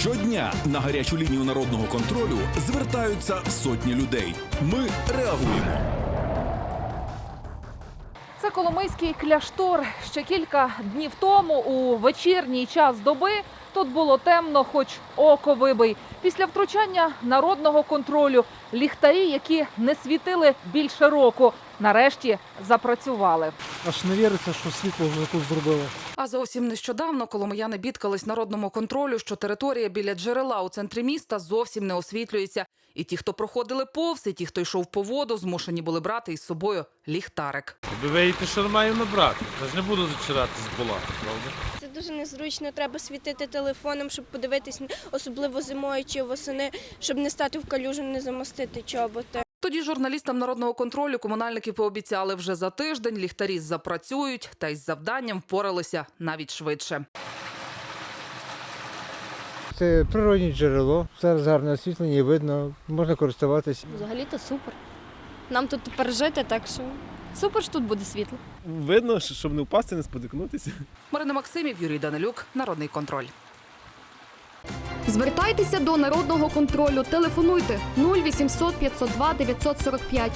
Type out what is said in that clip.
Щодня на гарячу лінію народного контролю звертаються сотні людей. Ми реагуємо. Це Коломийський кляштор. Ще кілька днів тому, у вечірній час доби, тут було темно, хоч око вибий. Після втручання народного контролю ліхтарі, які не світили більше року, нарешті запрацювали. Аж не віриться, що світло вже тут зробили. А зовсім нещодавно коломияни бідкались народному контролю, що територія біля джерела у центрі міста зовсім не освітлюється. І ті, хто проходили повз, і ті, хто йшов по воду, змушені були брати із собою ліхтарик. Ви виїдете, що маємо набрати. Я ж не буду зачирати з була, правда? Це дуже незручно. Треба світити телефоном, щоб подивитись, особливо зимою чи восени, щоб не стати в калюжу, не замостити чоботи. Тоді журналістам народного контролю комунальники пообіцяли вже за тиждень ліхтарі запрацюють та із завданням впоралися навіть швидше. Це природне джерело, зараз гарне освітлення, видно, можна користуватись. Взагалі-то супер. Нам тут тепер жити, так що супер що тут буде світло. Видно, щоб не впасти, не спотикнутися. Марина Максимів, Юрій Данилюк, Народний контроль. Звертайтеся до народного контролю. Телефонуйте 0800 502 945